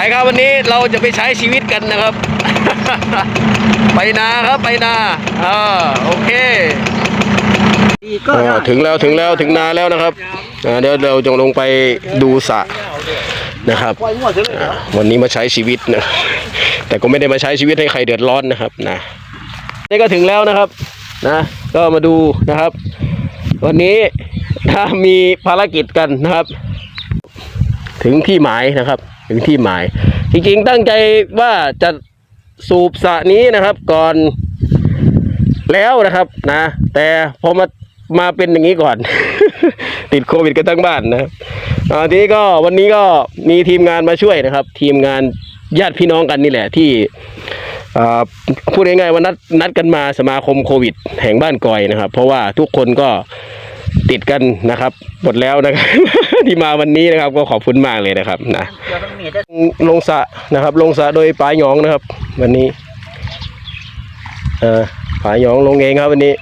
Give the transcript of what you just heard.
ไปครับวันนี้เราจะไปใช้ชีวิตกันนะครับ ไปนาครับไปนาอ่าโอเคอ่าถึงแล้วถึงแล้วถึงนาแล้วนะครับอ่าเดี๋ยวเราจะลงไปดูสระนะครับปล่อยมั่วถึงเลยเหรอวันนี้มาใช้ชีวิตนะแต่ก็ไม่ได้มาใช้ชีวิตให้ใครเดือดร้อนนะครับนะนี่ก็ถึงแล้วนะครับนะก็มาดูนะครับ วันนี้ถ้ามีภารกิจกันนะครับ ถึงที่หมายนะครับ ถึงที่หมาย จริงๆตั้งใจว่าจะสูบสระนี้นะครับ ก่อนแล้วนะครับนะ แต่พอมามาเป็นอย่างนี้ก่อน ติดโควิดกันทั้งบ้านนะครับทีนี้ก็วันนี้ก็มีทีมงานมาช่วยนะครับ ทีมงานญาติพี่น้องกันนี่แหละที่พูดง่ายๆว่านัดนัดกันมาสมาคมโควิด แห่งบ้านกอยนะครับ เพราะว่าทุกคนก็ติดกันนะครับหมดแล้วนะครับ ที่มาวันนี้นะครับ ก็ขอบคุณมากเลยนะครับนะลงสะนะครับ ลงสะโดยป๋ายองนะครับ วันนี้เอ่อป๋ายองลงเองครับวันนี้